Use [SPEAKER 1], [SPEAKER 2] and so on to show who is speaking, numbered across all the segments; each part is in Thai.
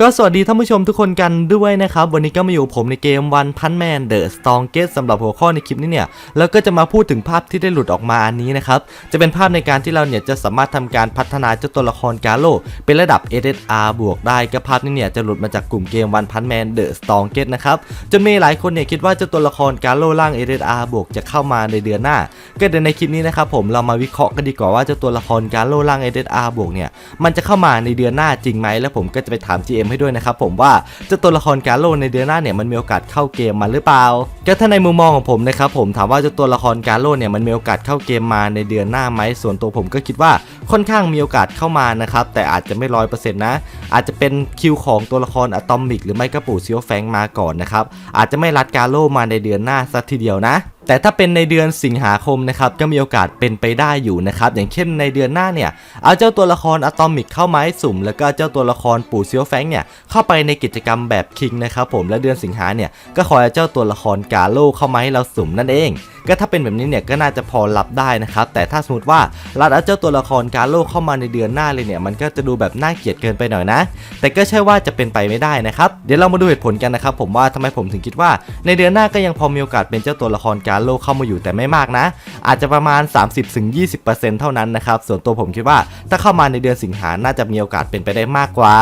[SPEAKER 1] ก็สวัสดีท่านผู้ชมทุกคนกันด้วยนะครับ วันนี้ก็มาอยู่ผมในเกมวันพันแมนเดอะสตองเกตสำหรับหัวข้อในคลิปนี้เนี่ยแล้วก็จะมาพูดถึงภาพที่ได้หลุดออกมาอันนี้นะครับ จะเป็นภาพในการที่เราเนี่ยจะสามารถทำการพัฒนาเจ้าตัวละครกาโลเป็นระดับ SSR บวกได้ก็ภาพนี้เนี่ยจะหลุดมาจากกลุ่มเกมวันพันแมนเดอะสตองเกตนะครับจนมีหลายคนเนี่ยคิดว่าเจ้าตัวละครกาโลร่าง SSR บวกจะเข้ามาในเดือนหน้า ก็เดี๋ยวในคลิปนี้นะครับผมเรามาวิเคราะห์กันดีกว่าว่าเจ้าตัวละครกาโลร่าง SSR บวกเนี่ยมันจะเข้ามาในเดือนหน้าจริงไหมแล้วผมก็จะไปถาม GM ให้ด้วยนะครับผมว่าเจ้าตัวละครกาโลในเดือนหน้าเนี่ยมันมีโอกาสเข้าเกมมาหรือเปล่าก็ถ้าในมุมมองของผมนะครับผมถามว่าเจ้าตัวละครกาโลเนี่ยมันมีโอกาสเข้าเกมมาในเดือนหน้าไหมส่วนตัวผมก็คิดว่าค่อนข้างมีโอกาสเข้ามานะครับแต่อาจจะไม่ร้อยเปอร์เซ็นต์นะอาจจะเป็นคิวของตัวละครอะตอมิกหรือไม่ก็ปู่ซิโอแฟงมาก่อนนะครับอาจจะไม่รัดกาโลมาในเดือนหน้าสัทีเดียวนะ แต่ถ้าเป็นในเดือนสิงหาคมนะครับก็มีโอกาสเป็นไปได้อยู่นะครับอย่างเช่นในเดือนหน้าเนี่ยเอาเจ้าตัวละครอะตอมิกเข้ามาให้สุ่ม แล้วก็เจ้าตัวละครปู่เซียวแฟงเนี่ยเข้าไปในกิจกรรมแบบคิงนะครับผมและเดือนสิงหาเนี่ยก็ขอให้เจ้าตัวละครกาโลเข้ามาให้เราสุ่มนั่นเอง ก็ถ้าเป็นแบบนี้เนี่ยก็น่าจะพอรับได้นะครับแต่ถ้าสมมติว่ารัดเอาเจ้าตัวละครการโลเข้ามาในเดือนหน้าเลยเนี่ยมันก็จะดูแบบน่าเกลียดเกินไปหน่อยนะ แต่ก็ใช่ว่าจะเป็นไปไม่ได้นะครับเดี๋ยวเรามาดูเหตุผลกันนะครับผมว่าทำไมผมถึงคิดว่า ในเดือนหน้าก็ยังพอมีโอกาสเป็นเจ้าตัวละครการโลเข้ามาอยู่แต่ไม่มากนะ อาจจะประมาณ 30-20%เท่านั้นนะครับส่วนตัวผมคิดว่าถ้าเข้ามาในเดือนสิงหาน่าจะมีโอกาสเป็นไปได้มากกว่า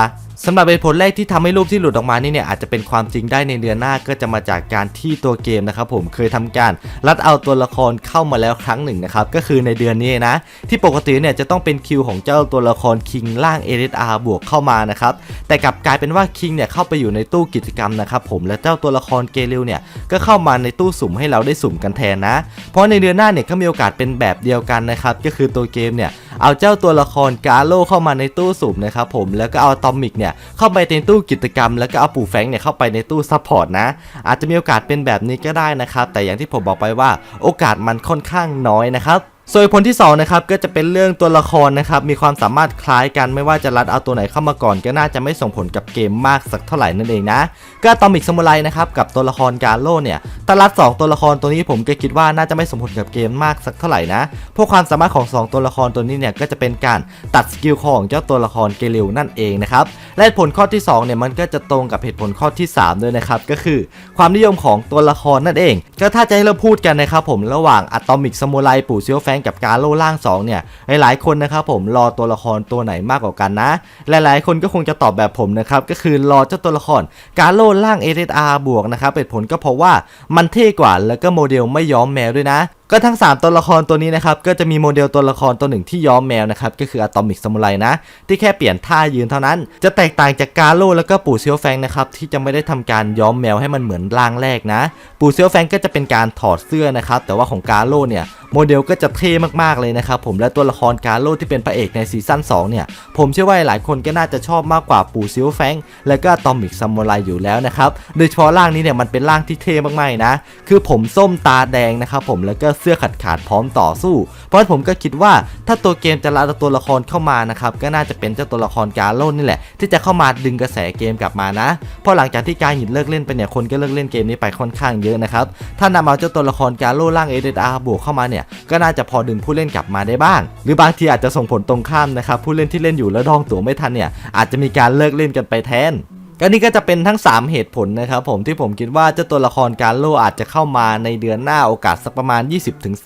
[SPEAKER 1] สำหรับเหตุผลแรกที่ทำให้รูปที่หลุดออกมานี่เนี่ยอาจจะเป็นความจริงได้ในเดือนหน้าก็จะมาจากการที่ตัวเกมนะครับผมเคยทำการรัดเอาตัวละครเข้ามาแล้วครั้งหนึ่งนะครับก็คือในเดือนนี้นะที่ปกติเนี่ยจะต้องเป็นคิวของเจ้าตัวละครคิงล่าง LSR บวกเข้ามานะครับแต่กลับกลายเป็นว่าคิงเนี่ยเข้าไปอยู่ในตู้กิจกรรมนะครับผมและเจ้าตัวละครเกลิวเนี่ยก็เข้ามาในตู้สุ่มให้เราได้สุ่มกันแทนนะ เพราะในเดือนหน้าเนี่ยก็มีโอกาสเป็นแบบเดียวกันนะครับก็คือตัวเกมเนี่ยเอาเจ้าตัวละครกาโลเข้ามาในตู้สุ่มนะครับผมแล้วก็เอาตอมิกเนี่ยเข้าไปในตู้กิจกรรมแล้วก็เอาปู่แฟงเนี่ยเข้าไปในตู้ซัพพอร์ตนะ อาจจะมีโอกาสเป็นแบบนี้ก็ได้นะครับ แต่อย่างที่ผมบอกไปว่าโอกาสมันค่อนข้างน้อยนะครับ ส่วนผลที่2นะครับก็จะเป็นเรื่องตัวละครนะครับมีความสามารถคล้ายกันไม่ว่าจะรัดเอาตัวไหนเข้ามาก่อน ก็น่าจะไม่ส่งผลกับเกมมากสักเท่าไหร่นั่นเองนะก็ตอมิกสมุไรนะครับกับตัวละครกาโลเนี่ยถ้ารัด 2 ตัวละครตัวนี้ผมก็คิดว่าน่าจะไม่ส่งผลกับเกมมากสักเท่าไหร่นะพราะความสามารถของ 2 ตัวละครตัวนี้เนี่ยก็จะเป็นการตัดสกิลของเจ้าตัวละครเกลิวนั่นเองนะครับและผลข้อที่2เนี่ยมันก็จะตรงกับเหตุผลข้อที่ 3 ด้วยนะครับก็คือความนิยมของตัวละครนั่นเอง ก็ถ้าจะให้เราพูดกันนะครับผมระหว่างอะตอมิกสมุไรปู่ซิโอแฟงกับกาโลล่าง2เนี่ยหลายๆคนนะครับผมรอตัวละครตัวไหนมากกว่ากันนะ หลายๆ คนก็คงจะตอบแบบผมนะครับก็คือรอเจ้าตัวละครกาโลล่าง SSR บวกนะครับเหตุผลก็เพราะว่ามันเท่กว่าแล้วก็โมเดลไม่ย้อมแมวด้วยนะก็ทั้ง 3 ตัวละครตัวนี้นะครับ ก็จะมีโมเดลตัวละครตัวหนึ่งที่ย้อมแมวนะครับ ก็คืออะตอมิกสมุไรนะ ที่แค่เปลี่ยนท่ายืนเท่านั้น จะแตกต่างจากกาโลแล้วก็ปู่เซียวแฟงนะครับ ที่จะไม่ได้ทำการย้อมแมวให้มันเหมือนร่างแรกนะ ปู่เซียวแฟงก็จะเป็นการถอดเสื้อนะครับ แต่ว่าของกาโลเนี่ย โมเดลก็จะเท่มากๆเลยนะครับผมและตัวละครกาโลที่เป็นพระเอกในซีซั่น2เนี่ยผมเชื่อว่าหลายคนก็น่าจะชอบมากกว่าปู่ซียวแฟงและก็ตอมิกซามูไรอยู่แล้วนะครับโดยเฉพาะร่างนี้เนี่ยมันเป็นร่างที่เท่มากๆนะคือผมส้มตาแดงนะครับผมแล้วก็เสื้อขาดขาดๆพร้อมต่อสู้ เพราะผมก็คิดว่าถ้าตัวเกมจะรับตัวละครเข้ามานะครับก็น่าจะเป็นเจ้าตัวละครกาโลนี่แหละ ที่จะเข้ามาดึงกระแสเกมกลับมานะเพราะหลังจากที่การหยินเลิกเล่นไปเนี่ยคนก็เลิกเล่นเกมนี้ไปค่อนข้างเยอะนะครับถ้านำเอาเจ้าตัวละครกาโลร่างเอเดอาร์บวกเข้ามาเนี่ยก็น่าจะพอดึงผู้เล่นกลับมาได้บ้าง หรือบางทีอาจจะส่งผลตรงข้ามนะครับผู้เล่นที่เล่นอยู่แล้วดองตัวไม่ทันเนี่ยอาจจะมีการเลิกเล่นกันไปแทนก็นี่ก็จะเป็นทั้ง 3 เหตุผลนะครับผมที่ผมคิดว่าเจ้าตัวละครการโลอาจจะเข้ามาในเดือนหน้าโอกาสสักประมาณ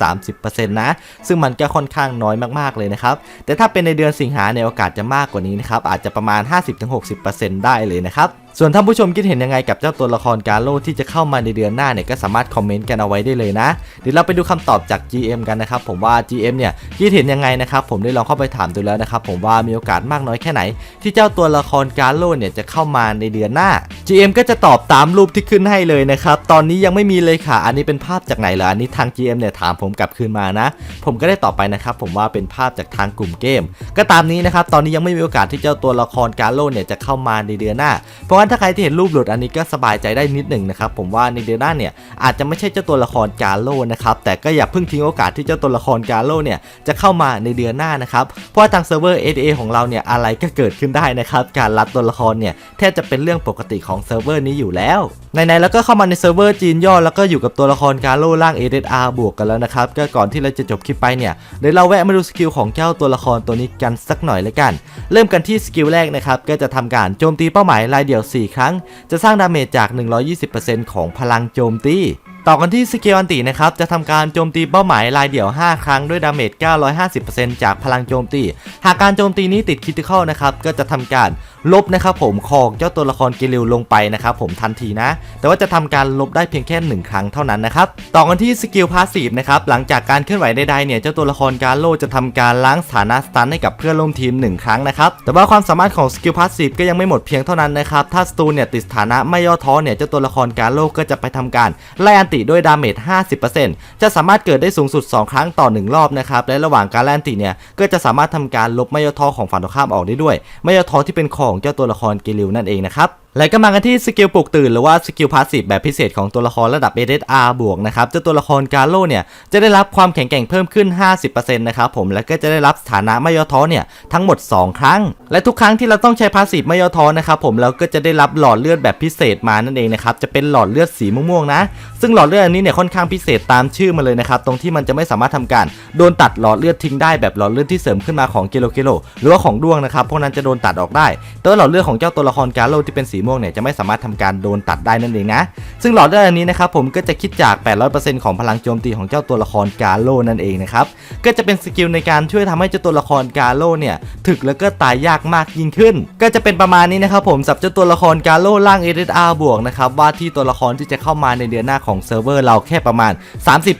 [SPEAKER 1] 20-30%นะ ซึ่งมันก็ค่อนข้างน้อยมากๆเลยนะครับ แต่ถ้าเป็นในเดือนสิงหาในยโอกาสจะมากกว่านี้นะครับอาจจะประมาณ 50-60%ได้เลยนะครับ ส่วนท่านผู้ชมคิดเห็นยังไงกับเจ้าตัวละครการโลที่จะเข้ามาในเดือนหน้าเนี่ยก็สามารถคอมเมนต์กันเอาไว้ได้เลยนะเดี๋ยวเราไปดูคำตอบจาก GM กันนะครับผมว่า GM เนี่ยคิดเห็นยังไงนะครับผมได้ลองเข้าไปถามดูแล้วนะครับผมว่ามีโอกาสมากน้อยแค่ไหน ที่เจ้าตัวละครการโลเนี่ยจะเข้ามาในเดือนหน้า GM ก็จะตอบตามรูปที่ขึ้นให้เลยนะครับตอนนี้ยังไม่มีเลยค่ะ อันนี้เป็นภาพจากไหนเหรออันนี้ทาง GM เนี่ยถามผมกลับคืนมานะ ผมก็ได้ตอบไปนะครับผมว่าเป็นภาพจากทางกลุ่มเกม ก็ตามนี้นะครับตอนนี้ยังไม่มีโอกาสที่เจ้าตัวละครการโลเนี่ยจะเข้ามาในเดือนหน้าเพราะถ้าใครที่เห็นรูปหลุดอันนี้ก็สบายใจได้นิดหนึ่งนะครับผมว่าในเดือนหน้าเนี่ยอาจจะไม่ใช่เจ้าตัวละครกาโลนะครับแต่ก็อย่าเพิ่งทิ้งโอกาสที่เจ้าตัวละครกาโลเนี่ยจะเข้ามาในเดือนหน้านะครับเพราะว่าทางเซิร์ฟเวอร์ ADA ของเราเนี่ยอะไรก็เกิดขึ้นได้นะครับการรับตัวละครเนี่ยแทบจะเป็นเรื่องปกติของเซิร์ฟเวอร์นี้อยู่แล้ว ไหนๆแล้วก็เข้ามาในเซิร์ฟเวอร์จีนย่อแล้วก็อยู่กับตัวละครกาโลร่าง ADR บวกกันแล้วนะครับก็ก่อนที่เราจะจบคลิปไปเนี่ยเดี๋ยวเราแวะมาดูสกิลของเจ้าตัวละครตัวนี้กันสักหน่อยละกัน เริ่มกันที่สกิลแรกนะครับก็จะทำการโจมตีเป้าหมายรายเดี่ยว 4 ครั้ง จะสร้างดาเมจจาก 120%ของพลังโจมตีต่อกันที่สกิลอันตินะครับ จะทำการโจมตีเป้าหมายรายเดี่ยว 5 ครั้งด้วยดาเมจ 950%จากพลังโจมตี หากการโจมตีนี้ติดคริติคอลนะครับ ก็จะทำการ ลบนะครับผมของเจ้าตัวละครกิลิวลงไปนะครับผมทันทีนะ แต่ว่าจะทำการลบได้เพียงแค่ 1 ครั้งเท่านั้นนะครับต่อกันที่สกิลพาสซีฟนะครับหลังจากการเคลื่อนไหวใดๆเนี่ยเจ้าตัวละครการโลจะทำการล้างสถานะสตันให้กับเพื่อนร่วมทีม 1 ครั้งนะครับแต่ว่าความสามารถของสกิลพาสซีฟก็ยังไม่หมดเพียงเท่านั้นนะครับถ้าสตูเนี่ยติดสถานะไม่ย่อท้อเนี่ยเจ้าตัวละครการโลก็จะไปทำการไล่อันติด้วยดาเมจ 50%จะสามารถเกิดได้สูงสุด 2 ครั้งต่อ 1 รอบนะครับและระหว่างการไล่อันติเนี่ยก็จะสามารถทำการลบไม่ย่อท้อของฝั่งตรงข้ามออกได้ด้วย ไม่ย่อท้อที่เป็นของเจ้าตัวละครกิลิวนั่นเองนะครับ และก็มากันที่สกิลปลุกตื่นหรือว่าสกิลพาสซีฟแบบพิเศษของตัวละครระดับ ASR บวกนะครับเจ้าตัวละครกาโลเนี่ยจะได้รับความแข็งแกร่งเพิ่มขึ้น 50%นะครับผมและก็จะได้รับสถานะไม่ย่อท้อเนี่ยทั้งหมด 2 ครั้ง และทุกครั้งที่เราต้องใช้พาสซีฟไม่ย่อท้อนะครับผมเราก็จะได้รับหลอดเลือดแบบพิเศษมานั่นเองนะครับจะเป็นหลอดเลือดสีม่วงๆนะ ซึ่งหลอดเลือดอันนี้เนี่ยค่อนข้างพิเศษตามชื่อมาเลยนะครับตรงที่มันจะไม่สามารถทำการโดนตัดหลอดเลือดทิ้งได้แบบหลอดเลือดที่เสริมขึ้นมาของกิโลกิโลหรือว่าของดวงนะครับพวกนั้นจะโดนตัดออกได้แต่หลอดเลือดของเจ้าตัวละครกาโลที่เป็นสีม่วงเนี่ยจะไม่สามารถทำการโดนตัดได้นั่นเองนะ ซึ่งหลอดเลือดอันนี้นะครับผมก็จะคิดจาก 800%ของพลังโจมตีของเจ้าตัวละครกาโลนั่นเองนะครับก็จะเป็นสกิลในการช่วยทำให้เจ้าตัวละครกาโลเนี่ยถึกแล้วก็ตายยากมากยิ่งขึ้น ก็จะเป็นประมาณนี้นะครับผมสำหรับเจ้าตัวละครกาโลร่าง SSR บวกนะครับว่าที่ตัวละครที่จะเข้ามาในเดือนหน้าของเซิร์ฟเวอร์เราแค่ประมาณ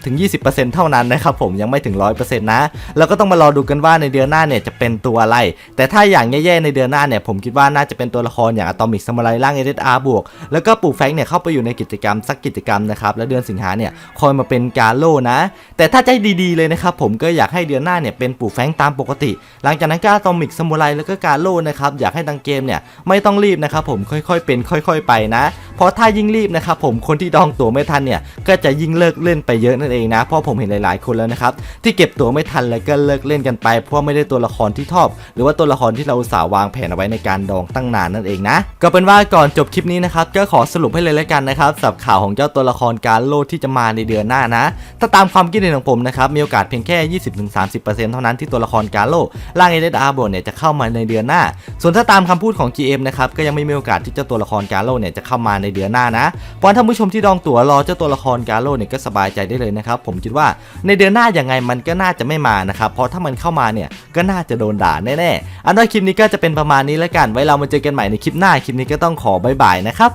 [SPEAKER 1] 30-20%เท่านั้นนะครับผมยังไม่ถึง 100%นะแล้วก็ต้องมารอดูกันว่าในเดือนหน้าเนี่ยจะเป็นตัวอะไร แต่ถ้าอย่างแย่ๆในเดือนหน้าเนี่ยผมคิดว่าน่าจะเป็นตัวละครอย่างอะตอมิกซามูไรร่าง SSR บวก แล้วก็ปู่แฟงเนี่ยเข้าไปอยู่ในกิจกรรมสักกิจกรรมนะครับ แล้วเดือนสิงหาเนี่ยคอยมาเป็นกาโลนะ แต่ถ้าใจดีๆเลยนะครับผมก็อยากให้เดือนหน้าเนี่ยเป็นปู่แฟงตามปกติ หลังจากนั้นก็ตอมิกซามูไรแล้วก็กาโลนะครับอยากให้ทางเกมเนี่ยไม่ต้องรีบนะครับผมค่อยๆ เป็นค่อย ๆ ไปนะ เพราะถ้ายิ่งรีบนะครับผมคนที่ดองตั๋วไม่ทันเนี่ยก็จะยิ่งเลิกเล่นไปเยอะนั่นเองนะเพราะผมเห็นหลายๆคนแล้วนะครับที่เก็บตั๋วไม่ทันแล้วก็เลิกเล่นกันไป เพราะไม่ได้ตัวละครที่ชอบ หรือว่าตัวละครที่เราสาวางแผนเอาไว้ในการดองตั้งนานนั่นเองนะก็เป็นว่าก่อนจบคลิปนี้นะครับก็ขอสรุปให้เลยแล้วกันนะครับสับข่าวของเจ้าตัวละครการโลดที่จะมาในเดือนหน้านะ ถ้าตามความคิดเห็นของผมนะครับมีโอกาสเพียงแค่ 20-30%เท่านั้นที่ตัวละครการโลร่างเอเดอาร์โบเนี่ยจะเข้ามาในเดือนหน้า ส่วนถ้าตามคำพูดของ GM นะครับก็ยังไม่มีโอกาสที่เจ้าตัวละครการโลเนี่ยจะเข้ามาในเดือนหน้านะเพราะฉะนั้นท่านผู้ชมที่ดองตั๋วรอเจ้าตัวละครการโลเนี่ยก็สบายใจได้เลยนะครับผมคิดว่าในเดือนหน้ายังไงมันก็น่าจะไม่มานะครับเพราะถ้ามันเข้ามาเนี่ยก็น่าจะโดนด่าแน่ๆอันว่าคลิปนี้ก็จะเป็นประมาณนี้แล้วกันไว้เรามาเจอกันใหม่ในคลิปหน้าคลิปนี้ก็ต้องขอบายบายนะครับ